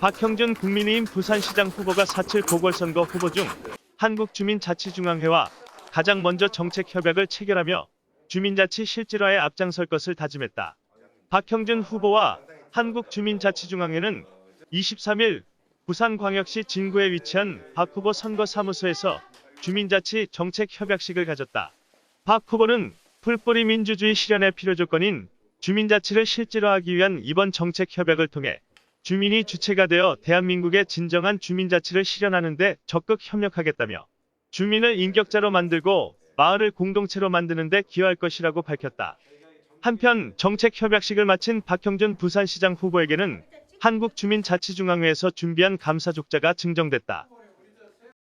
박형준 국민의힘 부산시장 후보가 4.7 보궐선거 후보 중 한국주민자치중앙회와 가장 먼저 정책 협약을 체결하며 주민자치 실질화에 앞장설 것을 다짐했다. 박형준 후보와 한국주민자치중앙회는 23일 부산광역시 진구에 위치한 박 후보 선거사무소에서 주민자치 정책 협약식을 가졌다. 박 후보는 풀뿌리 민주주의 실현의 필요 조건인 주민자치를 실질화하기 위한 이번 정책 협약을 통해 주민이 주체가 되어 대한민국의 진정한 주민자치를 실현하는 데 적극 협력하겠다며 주민을 인격자로 만들고 마을을 공동체로 만드는 데 기여할 것이라고 밝혔다. 한편 정책 협약식을 마친 박형준 부산시장 후보에게는 한국주민자치중앙회에서 준비한 감사족자가 증정됐다.